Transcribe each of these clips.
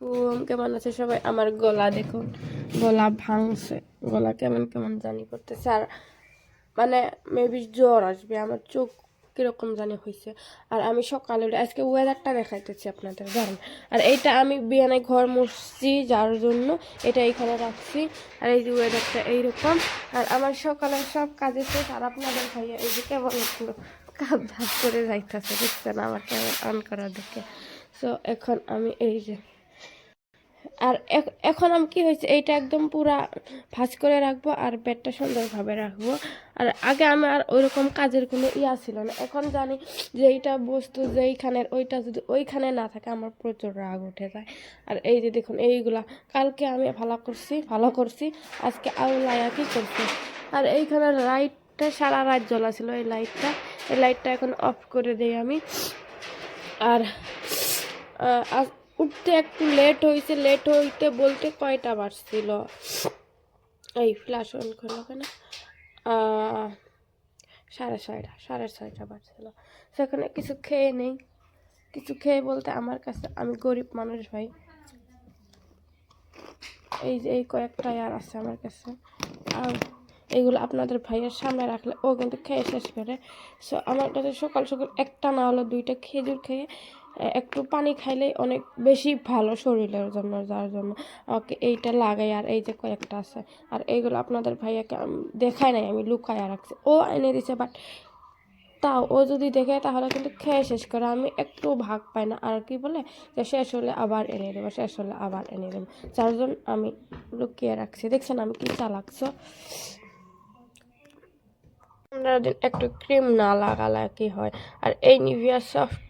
কুম কেমন আছে সবাই? আমার গলা দেখুন, গলা ভাঙছে। গলা কেমন কেমন জানি করতেছে। আর মানে মেবি জ্বর আসবে। আমার চোখ কীরকম জানি হয়েছে আর আমি সকালে আজকে ওয়েদারটা দেখাইতেছি আপনাদের, জানেন? আর এইটা আমি বিয়ানে ঘর মুছছি, যার জন্য এটা এইখানে রাখছি। আর এই যে ওয়েদারটা এইরকম। আর আমার সকালে সব কাজে শেষ আর আপনাদের ভাইয়া এই যে কেমন একটু কাপ ধাপ করে যাইতেছে, দেখছেন? আমার কেমন অন করা দেখে সো এখন আমি এই যে আর এখন আমি, কি হয়েছে? এইটা একদম পুরা ভাজ করে রাখব আর পেটটা সুন্দরভাবে রাখব। আর আগে আমার আর ওইরকম কাজের কোনো ইয়া ছিল না। এখন জানি যে এইটা বস্তু যেইখানের ওইটা যদি ওইখানে না থাকে, আমার প্রচুর রাগ উঠে যায়। আর এই যে দেখুন, এইগুলা কালকে আমি ভালো করছি ভালো করছি। আজকে আউলায়া কি করছি? আর এইখানে লাইটটা সারা রাত জ্বলা ছিল এই লাইটটা। এই লাইটটা এখন অফ করে দিই আমি। আর উঠতে একটু লেট হয়েছে লেট হইতে বলতে কয়টা বাজছিল? এই ফ্ল্যাশ অন করল কেন? সাড়ে ছয়টা সাড়ে ছয়টা বাজছিল। সেখানে কিছু খেয়ে নেই। কিছু খেয়ে বলতে আমার কাছে, আমি গরিব মানুষ ভাই। এই যে, এই কয়েকটা আর আছে আমার কাছে। আর এইগুলো আপনাদের ভাইয়ের সামনে রাখলে ও কিন্তু খেয়ে শেষ করে। সো আমার কাছে সকাল সকাল একটা না হলো দুইটা খেজুর খেয়ে একটু পানি খাইলেই অনেক বেশি ভালো শরীরের জন্য, যার জন্য ওকে এইটা লাগাই আর এই যে কয়েকটা আছে। আর এইগুলো আপনাদের ভাইয়াকে আমি দেখাই নাই, আমি লুকায়া রাখছি। ও এনে দিছে বাট তাও ও যদি দেখে তাহলে কিন্তু খেয়ে শেষ করে। আমি একটু ভাগ পাই না, আর কি বলে যে শেষ হলে আবার এনে দেবো, শেষ হলে আবার এনে দেবো। যার জন্য আমি লুকিয়ে রাখছি। দেখছেন আমি কি চালাকছো পনেরো একটু ক্রিম না লাগালে কি হয়? আর এই নিভিয়া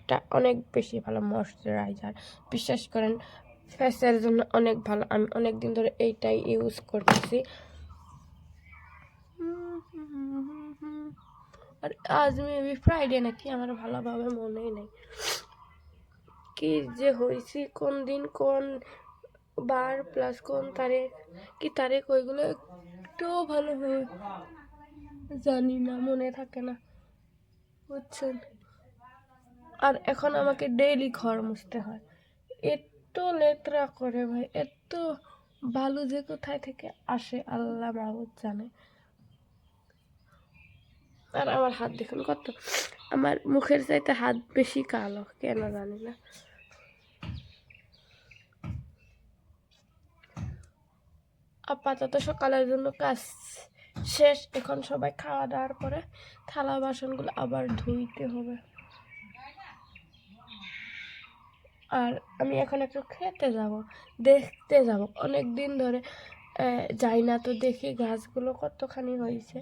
সফটটা অনেক বেশি ভালো ময়শ্চারাইজার। বিশ্বাস করেন, ফেসের জন্য অনেক ভালো। আমি অনেক দিন ধরে এইটাই ইউজ করতেছি। আর আজ মেবি ফ্রাইডে নাকি? আমার ভালোভাবে মনেই নেই। কি যে হয়েছি কোন দিন, কোন বার প্লাস কোন তারিখ, কি তারিখ, ওইগুলো একটুও ভালো হয় জানি না, মনে থাকে না। বুঝছেন? আর এখন আমাকে ডেইলি ঘর মুছতে হয়। এত লেতরা করে ভাই, এত বালু যে কোথায় থেকে আসে আল্লাহ মাহবুদ জানে। আর আমার হাত দেখুন কত, আমার মুখের চাইতে হাত বেশি কালো, কেন জানি না। আপাতত সকালের জন্য কাজ শেষ, এখন সবাই খাওয়া দাওয়ার পরে থালা বাসনগুলো আবার ধুইতে হবে। আর আমি এখন একটু খেতে যাব, দেখতে যাব। অনেক দিন ধরে যাই না তো দেখি গাছগুলো কতখানি হয়েছে।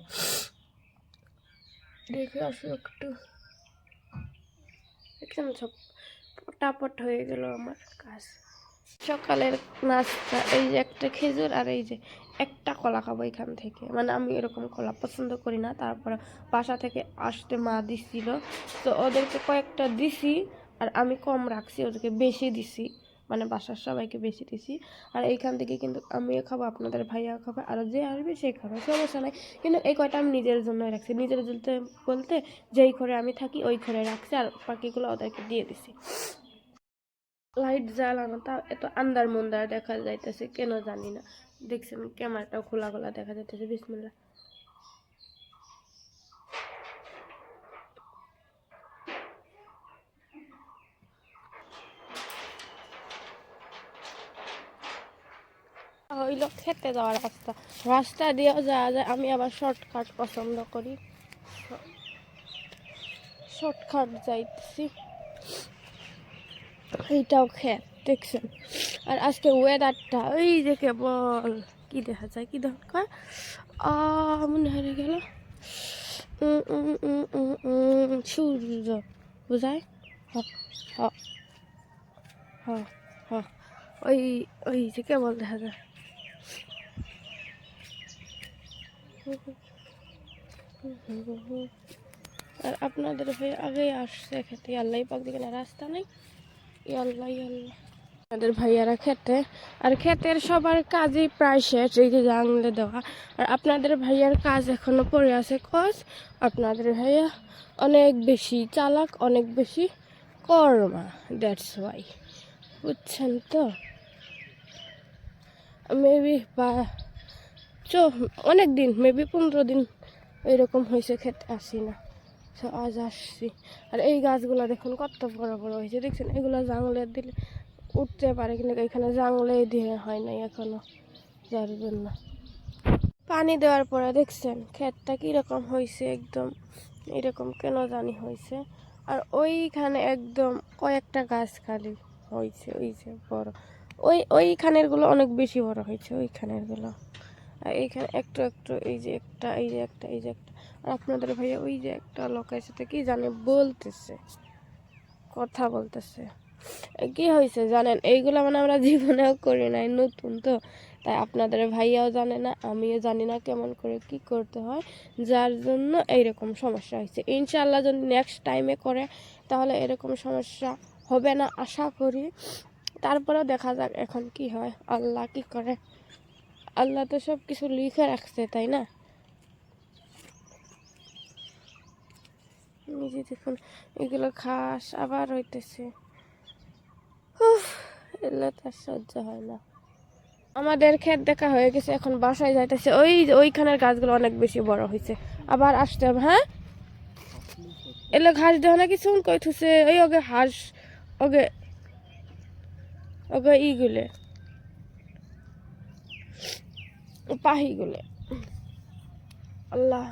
দেখে আসো একটু। দেখছেন সব পটাপট হয়ে গেল আমার কাজ সকালের নাস্তা, এই যে একটা খেজুর আর এই যে একটা কলা খাব এখান থেকে। মানে আমি এরকম কলা পছন্দ করি না, তারপর বাসা থেকে আসতে মা দিছিল। তো ওদেরকে কয়েকটা দিছি আর আমি কম রাখছি, ওদেরকে বেশি দিছি। মানে বাসার সবাইকে বেশি দিছি। আর এইখান থেকে কিন্তু আমিও খাব, আপনাদের ভাইয়াও খাবে, আর যে আসবে সে খাবে, সমস্যা নাই। কিন্তু এই কয়টা আমি নিজের জন্য রাখছি। নিজের জন্য বলতে যেই ঘরে আমি থাকি, ওই ঘরে রাখছি, আর বাকিগুলো ওদেরকে দিয়ে দিছি। লাইট জ্বালানো, তাও এত আন্দার মন্দার দেখা যাইতেছে, কেন জানি না। দেখছেন, ক্যামেরাটাও খোলা খোলা দেখা যাইতেছে বিসমিল্লা হইল খেতে যাওয়ার রাস্তা। রাস্তা দিয়েও যাওয়া যায়। আমি আবার শর্টকাট পছন্দ করি। শর্টকাট যাইতেছি। এইটাও খেত, দেখছেন? আর আজকে ওয়েদারটা ওই যে কেবল, কি দেখা যায়, কি আ, মনে হারিয়ে গেল। সূর্য। বুঝায়? হ হ হ। ওই ওই যে কেবল দেখা যায়। আর আপনাদের ভাই আগে আসছে খেতে। আল্লাহ পাক দিকে না, রাস্তা নেই। ইয়াল্লাহ আমাদের ভাইয়ারা খেতে। আর ক্ষেতের সবার কাজই প্রায় শেষ, এই যে জাংলে দেওয়া। আর আপনাদের ভাইয়ার কাজ এখনও পড়ে আছে কজ আপনাদের ভাইয়া অনেক বেশি চালাক, অনেক বেশি কর্মা দ্যাটস ওয়াই বুঝছেন তো? মেবি বা চো অনেক দিন মেবি পনেরো দিন এরকম হয়েছে খেতে আসি না। তো আজ আসছি। আর এই গাছগুলো দেখুন, কত বড় বড় হয়েছে, দেখছেন? এগুলো জাংলে দিলে উঠতে পারে, কিন্তু এখানে জাংলে দিয়ে হয় নাই এখনও, যার জন্য। পানি দেওয়ার পরে দেখছেন, ক্ষেতটা কীরকম হয়েছে একদম, এরকম কেন জানি হয়েছে। আর ওইখানে একদম কয়েকটা গাছ খালি হয়েছে, ওই যে বড়। ওই, ওইখানেরগুলো অনেক বেশি বড় হয়েছে ওইখানেরগুলো আর এইখানে একটু একটু এই যে একটা, এই যে একটা, এই যে একটা। আর আপনাদের ভাইয়া ওই যে একটা লোকের সাথে কি জানে বলতেছে, কথা বলতেছে। কি হয়েছে জানেন? এইগুলো মানে আমরা জীবনেও করি নাই, নতুন তো। তাই আপনাদের ভাইয়াও জানে না, আমিও জানি না কেমন করে কি করতে হয়, যার জন্য এইরকম সমস্যা হয়েছে ইনশাল্লাহ যদি নেক্সট টাইমে করে, তাহলে এরকম সমস্যা হবে না, আশা করি। তারপরেও দেখা যাক এখন কি হয়, আল্লাহ কি করে। আল্লাহ তো সব কিছু লিখে রাখছে তাই না? নিজে দেখুন এগুলো ঘাস আবার হইতেছে। উফ, এগুলো তো আর সহ্য হয় না। আমাদের ক্ষেত দেখা হয়ে গেছে এখন বাসায় যাইতেছে। ওই ওইখানের গাছগুলো অনেক বেশি বড় হয়েছে আবার আসতে হবে হ্যাঁ? এলে ঘাস দেওয়া না কিছু কই থুছে ওই ওগে হাঁস ওগে ওগে ইগুলে। পাহিগুলে। আল্লাহ।